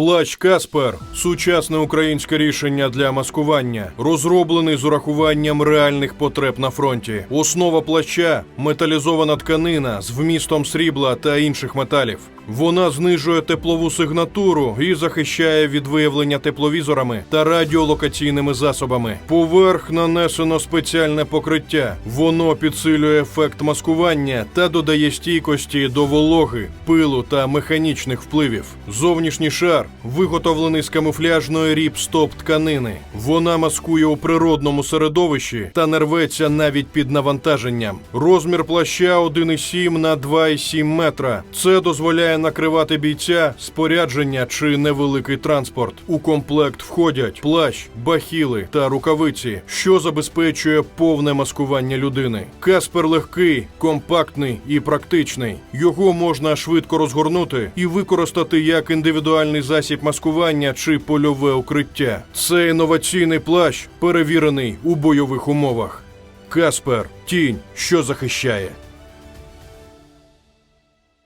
Плащ Каспер сучасне українське рішення для маскування, розроблений з урахуванням реальних потреб на фронті. Основа плаща металізована тканина з вмістом срібла та інших металів. Вона знижує теплову сигнатуру і захищає від виявлення тепловізорами та радіолокаційними засобами. Поверх нанесено спеціальне покриття. Воно підсилює ефект маскування та додає стійкості до вологи, пилу та механічних впливів. Зовнішній шар виготовлений з камуфляжної ріп-стоп тканини. Вона маскує у природному середовищі та не рветься навіть під навантаженням. Розмір плаща 1,7 на 2,7 метра. Це дозволяє накривати бійця, спорядження чи невеликий транспорт. У комплект входять плащ, бахіли та рукавиці, що забезпечує повне маскування людини. Каспер легкий, компактний і практичний. Його можна швидко розгорнути і використати як індивідуальний засіб маскування чи польове укриття. Це інноваційний плащ, перевірений у бойових умовах. Каспер тінь, що захищає.